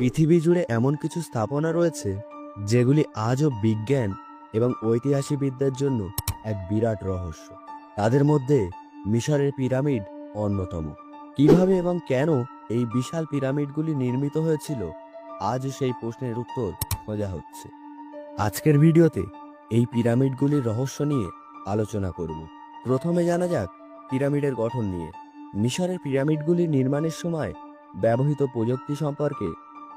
পৃথিবী জুড়ে এমন কিছু স্থাপনা রয়েছে, যেগুলি আজও বিজ্ঞান এবং ঐতিহাসিকবিদদের জন্য এক বিরাট রহস্য। তাদের মধ্যে মিশরের পিরামিড অন্যতম। কীভাবে এবং কেন এই বিশাল পিরামিডগুলি নির্মিত হয়েছিল, আজ সেই প্রশ্নের উত্তর খোঁজা হচ্ছে। আজকের ভিডিওতে এই পিরামিডগুলির রহস্য নিয়ে আলোচনা করব। প্রথমে জানা যাক পিরামিডের গঠন নিয়ে। মিশরের পিরামিডগুলি নির্মাণের সময় ব্যবহৃত প্রযুক্তি সম্পর্কে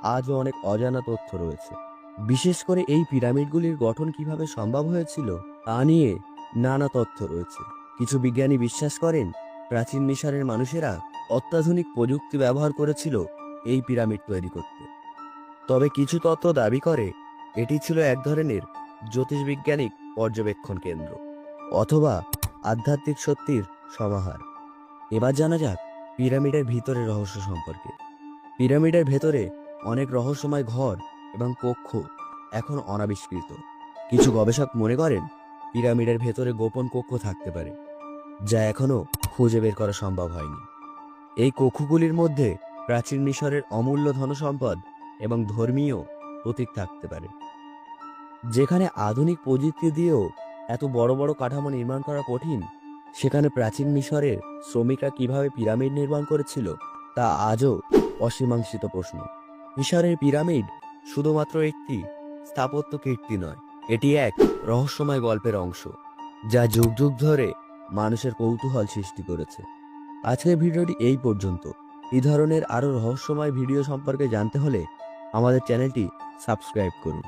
আজও অনেক অজানা তথ্য রয়েছে। বিশেষ করে এই পিরামিডগুলির গঠন কীভাবে সম্ভব হয়েছিল, তা নিয়ে নানা তথ্য রয়েছে। কিছু বিজ্ঞানী বিশ্বাস করেন, প্রাচীন মিশরের মানুষেরা অত্যাধুনিক প্রযুক্তি ব্যবহার করেছিল এই পিরামিড তৈরি করতে। তবে কিছু তত্ত্ব দাবি করে, এটি ছিল এক ধরনের জ্যোতিষবিজ্ঞানিক পর্যবেক্ষণ কেন্দ্র অথবা আধ্যাত্মিক সত্যির সমাহার। এবার জানা যাক পিরামিডের ভিতরে রহস্য সম্পর্কে। পিরামিডের ভেতরে অনেক রহস্যময় ঘর এবং কক্ষ এখন অনাবিষ্কৃত। কিছু গবেষক মনে করেন পিরামিডের ভেতরে গোপন কক্ষ থাকতে পারে, যা এখনও খুঁজে বের করা সম্ভব হয়নি। এই কক্ষগুলির মধ্যে প্রাচীন মিশরের অমূল্য ধনসম্পদ এবং ধর্মীয় প্রতীক থাকতে পারে, যেখানে আধুনিক প্রযুক্তি দিয়েও এত বড় বড় কাঠামো নির্মাণ করা কঠিন। সেখানে প্রাচীন মিশরের শ্রমিকরা কীভাবে পিরামিড নির্মাণ করেছিল তা আজও অসীমাংসিত প্রশ্ন। মিশরের পিরামিড শুধুমাত্র একটি স্থাপত্য কীর্তি নয়, এটি এক রহস্যময় গল্পের অংশ, যা যুগ যুগ ধরে মানুষের কৌতূহল সৃষ্টি করেছে। আজকের ভিডিওটি এই পর্যন্ত। এই ধরনের আরও রহস্যময় ভিডিও সম্পর্কে জানতে হলে আমাদের চ্যানেলটি সাবস্ক্রাইব করুন।